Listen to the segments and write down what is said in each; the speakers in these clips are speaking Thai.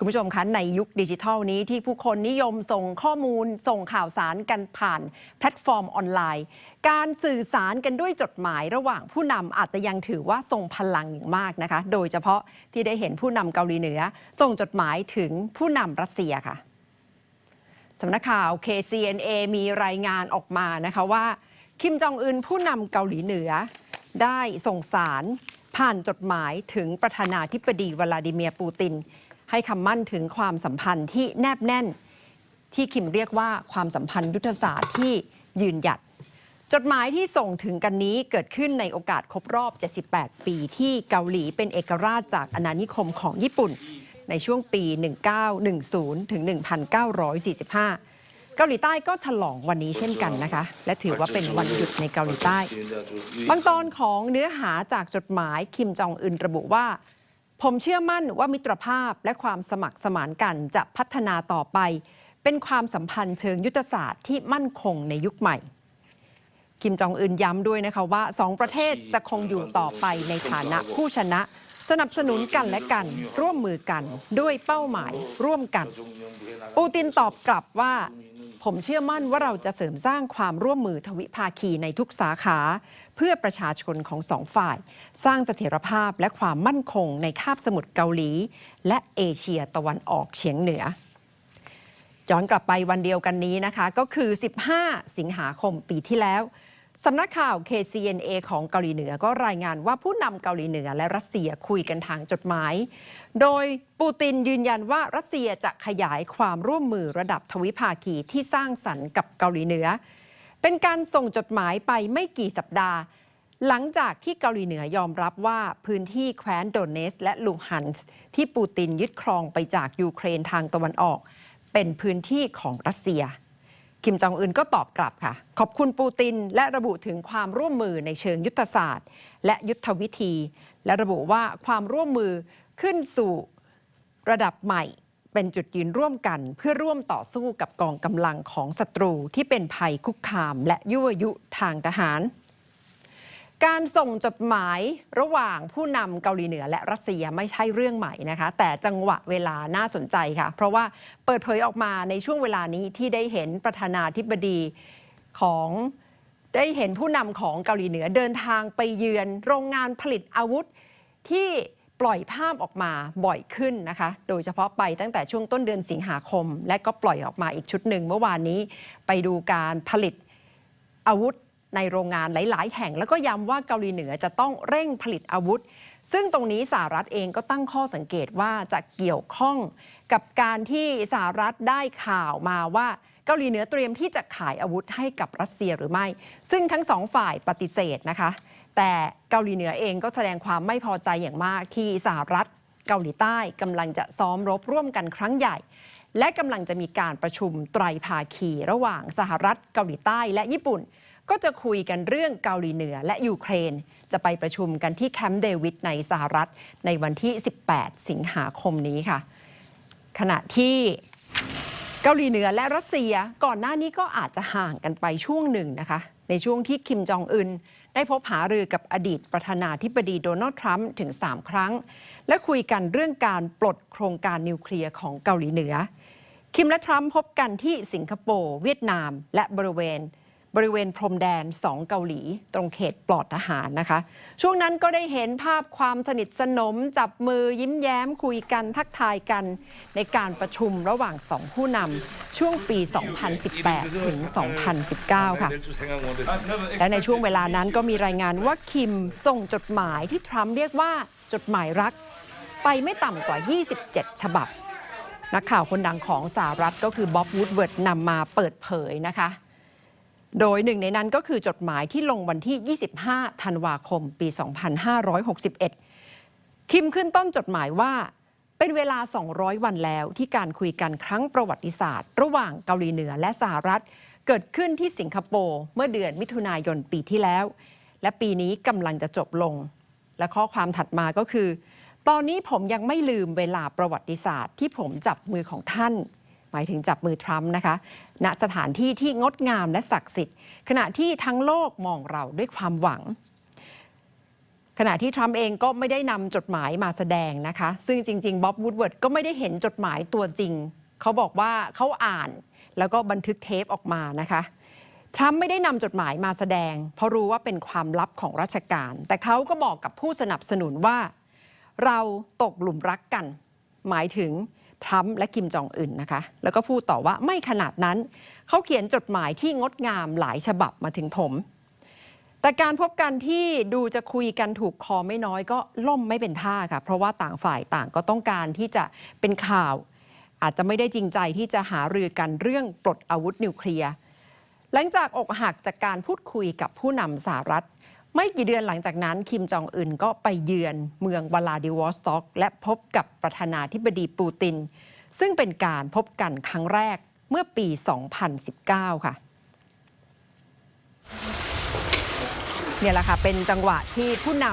คุณผู้ชมคะในยุคดิจิทัลนี้ที่ผู้คนนิยมส่งข้อมูล ส่งข่าวสารกันผ่านแพลตฟอร์มออนไลน์ การสื่อสารกันด้วยจดหมายระหว่างผู้นำอาจจะยังถือว่าทรงพลังอย่างมากนะคะ โดยเฉพาะที่ได้เห็นผู้นำเกาหลีเหนือ ส่งจดหมายถึงผู้นำรัสเซียค่ะสำนักข่าว KCNA มีรายงานออกมานะคะว่า คิมจองอึนผู้นำเกาหลีเหนือ ได้ส่งสารผ่านจดหมายถึงประธานาธิบดีวลาดิเมียร์ปูติน ให้คำมั่นถึงความสัมพันธ์ที่แนบแน่น ที่คิมเรียกว่าความสัมพันธ์ยุทธศาสตร์ที่ยืนหยัด จดหมายที่ส่งถึงกันนี้เกิดขึ้นในโอกาสครบรอบ 78 ปีที่เกาหลีเป็นเอกราชจากอาณานิคมของญี่ปุ่น ในช่วงปี 1910 ถึง 1945เกาหลีใต้ก็ฉลองวันนี้เช่นกันนะคะ และถือว่าเป็นวันหยุดในเกาหลีใต้ บางตอนของเนื้อหาจากจดหมายคิมจองอึนระบุว่า ผมเชื่อมั่นว่ามิตรภาพและความสมัครสมานกันจะพัฒนาต่อไป เป็นความสัมพันธ์เชิงยุทธศาสตร์ที่มั่นคงในยุคใหม่ คิมจองอึนย้ำด้วยนะคะว่าสองประเทศจะคงอยู่ต่อไปในฐานะผู้ชนะ สนับสนุนกันและกัน ร่วมมือกันด้วยเป้าหมายร่วมกัน ปูตินตอบกลับว่า ผมเชื่อมั่นว่าเราจะเสริมสร้างความร่วมมือทวิภาคีในทุกสาขา เพื่อประชาชนของสองฝ่าย สร้างเสถียรภาพและความมั่นคงในคาบสมุทรเกาหลี และเอเชียตะวันออกเฉียงเหนือย้อนกลับไปวันเดียวกันนี้นะคะ ก็คือ 15 สิงหาคมปีที่แล้ว สำนักข่าว KCNA ของเกาหลีเหนือก็รายงานว่าผู้นำเกาหลีเหนือและรัสเซียคุยกันทางจดหมาย โดยปูตินยืนยันว่ารัสเซียจะขยายความร่วมมือระดับทวิภาคีที่สร้างสรรค์กับเกาหลีเหนือ เป็นการส่งจดหมายไปไม่กี่สัปดาห์ หลังจากที่เกาหลีเหนือยอมรับว่าพื้นที่แคว้นโดเนส และลูฮันส์ที่ปูตินยึดครองไปจากยูเครนทางตะวันออก เป็นพื้นที่ของรัสเซีย คิมจองอึนก็ตอบกลับค่ะ ขอบคุณปูติน และระบุถึงความร่วมมือในเชิงยุทธศาสตร์ และยุทธวิธี และระบุว่าความร่วมมือขึ้นสู่ระดับใหม่ เป็นจุดยืนร่วมกัน เพื่อร่วมต่อสู้กับกองกำลังของศัตรูที่เป็นภัยคุกคาม และยั่วยุทางทหาร การส่งจดหมายระหว่างผู้นำเกาหลีเหนือและรัสเซียไม่ใช่เรื่องใหม่นะคะ แต่จังหวะเวลาน่าสนใจค่ะ เพราะว่าเปิดเผยออกมาในช่วงเวลานี้ที่ได้เห็นประธานาธิบดีของได้เห็นผู้นำของเกาหลีเหนือเดินทางไปเยือน โรงงานผลิตอาวุธที่ปล่อยภาพออกมาบ่อยขึ้นนะคะ โดยเฉพาะไปตั้งแต่ช่วงต้นเดือนสิงหาคม และก็ปล่อยออกมาอีกชุดหนึ่งเมื่อวานนี้ไปดูการผลิตอาวุธ ในโรงงานหลาย ๆ แห่ง แล้วก็ย้ำว่าเกาหลีเหนือจะต้องเร่งผลิตอาวุธ ซึ่งตรงนี้สหรัฐเองก็ตั้งข้อสังเกตว่าจะเกี่ยวข้องกับการที่สหรัฐได้ข่าวมาว่าเกาหลีเหนือเตรียมที่จะขายอาวุธให้กับรัสเซียหรือไม่ ซึ่งทั้งสองฝ่ายปฏิเสธนะคะ แต่เกาหลีเหนือเองก็แสดงความไม่พอใจอย่างมากที่สหรัฐเกาหลีใต้กำลังจะซ้อมรบร่วมกันครั้งใหญ่ และกำลังจะมีการประชุมไตรภาคี ระหว่างสหรัฐเกาหลีใต้และญี่ปุ่น ก็จะคุยกันเรื่องเกาหลีเหนือและยูเครน จะไปประชุมกันที่แคมป์เดวิดในสหรัฐ ในวันที่ 18 สิงหาคมนี้ค่ะ ขณะที่เกาหลีเหนือและรัสเซียก่อนหน้านี้ก็อาจจะห่างกันไปช่วงหนึ่งนะคะ ในช่วงที่คิมจองอึนได้พบหารือกับอดีตประธานาธิบดีโดนัลด์ทรัมป์ถึง 3 ครั้ง และคุยกันเรื่องการปลดโครงการนิวเคลียร์ของเกาหลีเหนือ คิมและทรัมป์พบกันที่สิงคโปร์เวียดนาม และบริเวณ บริเวณพรมแดน 2 เกาหลี ตรงเขตปลอดทหารนะคะ ช่วงนั้นก็ได้เห็นภาพความสนิทสนม จับมือยิ้มแย้มคุยกันทักทายกัน ในการประชุมระหว่างสองผู้นำช่วงปี 2018 ถึง 2019 ค่ะ และในช่วงเวลานั้นก็มีรายงานว่าคิมส่งจดหมายที่ทรัมป์เรียกว่าจดหมายรัก ไปไม่ต่ำกว่า 27 ฉบับ นักข่าวคนดังของสหรัฐก็คือบ๊อบวูดเวิร์ดนำมาเปิดเผยนะคะ โดยหนึ่งในนั้นก็คือจดหมายที่ลงวันที่ 25 ธันวาคม ปี 2561 คิมขึ้นต้นจดหมายว่า เป็นเวลา 200 วันแล้วที่การคุยกันครั้งประวัติศาสตร์ ระหว่างเกาหลีเหนือและสหรัฐ เกิดขึ้นที่สิงคโปร์เมื่อเดือนมิถุนายนปีที่แล้ว และปีนี้กำลังจะจบลง และข้อความถัดมาก็คือ ตอนนี้ผมยังไม่ลืมเวลาประวัติศาสตร์ที่ผมจับมือของท่าน หมายถึงจับมือทรัมป์นะคะ ณสถานที่ที่งดงามและศักดิ์สิทธิ์ ขณะที่ทั้งโลกมองเราด้วยความหวัง ขณะที่ทรัมป์เองก็ไม่ได้นำจดหมายมาแสดงนะคะ ซึ่งจริง ๆ บ๊อบวูดเวิร์ดก็ไม่ได้เห็นจดหมายตัวจริง เขาบอกว่าเขาอ่านแล้วก็บันทึกเทปออกมานะคะทรัมป์ไม่ได้นำจดหมายมาแสดง เพราะรู้ว่าเป็นความลับของราชการ แต่เขาก็บอกกับผู้สนับสนุนว่า เราตกหลุมรักกัน หมายถึง ทรัมป์และคิมจองอึนนะคะ แล้วก็พูดต่อว่าไม่ขนาดนั้น เขาเขียนจดหมายที่งดงามหลายฉบับมาถึงผม แต่การพบกันที่ดูจะคุยกันถูกคอไม่น้อยก็ล่มไม่เป็นท่าค่ะ เพราะว่าต่างฝ่ายต่างก็ต้องการที่จะเป็นข่าว อาจจะไม่ได้จริงใจที่จะหารือกันเรื่องปลดอาวุธนิวเคลียร์หลังจากอกหักจากการพูดคุยกับผู้นำสหรัฐ ไม่กี่เดือนหลังจากนั้น คิมจองอึนก็ไปเยือนเมืองวลาดิวอสต็อก และพบกับประธานาธิบดีปูติน ซึ่งเป็นการพบกันครั้งแรกเมื่อปี 2019 ค่ะเนี่ยแหละค่ะ เป็นจังหวะที่ผู้น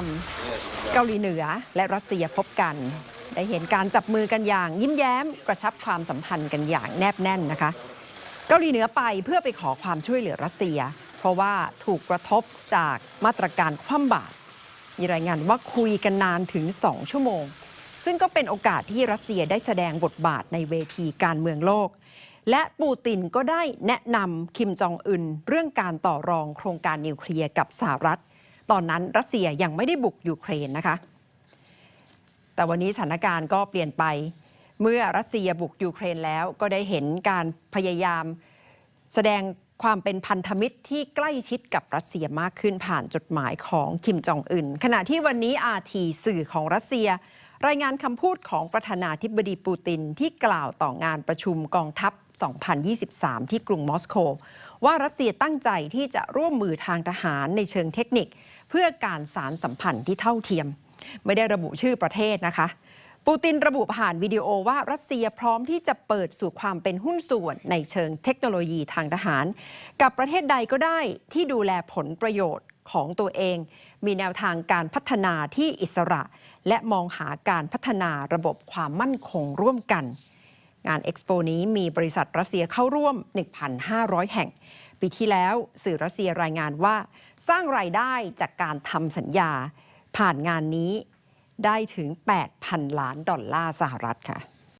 ำเกาหลีเหนือและรัสเซียพบกัน ได้เห็นการจับมือกันอย่าง ยิ้มแย้มกระชับความสัมพันธ์กันอย่างแนบแน่นนะคะ เกาหลีเหนือไปเพื่อไปขอความช่วยเหลือรัสเซีย ราะว่าถูกกระทบจากมาตรการคว่ำบาตรมีรายงานว่าคุยกันนานถึง 2 ชั่วโมง ซึ่งก็เป็นโอกาสที่รัสเซียได้แสดงบทบาทในเวทีการเมืองโลก และปูตินก็ได้แนะนำคิมจองอึนเรื่องการต่อรองโครงการนิวเคลียร์กับสหรัฐ ตอนนั้นรัสเซียยังไม่ได้บุกยูเครนนะคะ แต่วันนี้สถานการณ์ก็เปลี่ยนไป เมื่อรัสเซียบุกยูเครนแล้วก็ได้เห็นการพยายามแสดง ความเป็นพันธมิตรที่ใกล้ชิดกับรัสเซียมากขึ้นผ่านจดหมายของคิมจองอึนขณะที่วันนี้อาทีสื่อของรัสเซีย รายงานคำพูดของประธานาธิบดีปูตินที่กล่าวต่องานประชุมกองทัพ 2023 ที่กรุงมอสโก ว่ารัสเซียตั้งใจที่จะร่วมมือทางทหารในเชิงเทคนิค เพื่อการสารสัมพันธ์ที่เท่าเทียม ไม่ได้ระบุชื่อประเทศนะคะ ปูตินระบุผ่านวิดีโอว่ารัสเซียพร้อมที่จะเปิดสู่ความเป็นหุ้นส่วนในเชิงเทคโนโลยีทางทหาร กับประเทศใดก็ได้ที่ดูแลผลประโยชน์ของตัวเอง มีแนวทางการพัฒนาที่อิสระ และมองหาการพัฒนาระบบความมั่นคงร่วมกัน งานเอ็กซ์โปนี้มีบริษัทรัสเซียเข้าร่วม 1,500 แห่ง ปีที่แล้วสื่อรัสเซียรายงานว่า สร้างรายได้จากการทำสัญญา ผ่านงานนี้ ได้ถึง 8,000 ล้านดอลลาร์สหรัฐค่ะ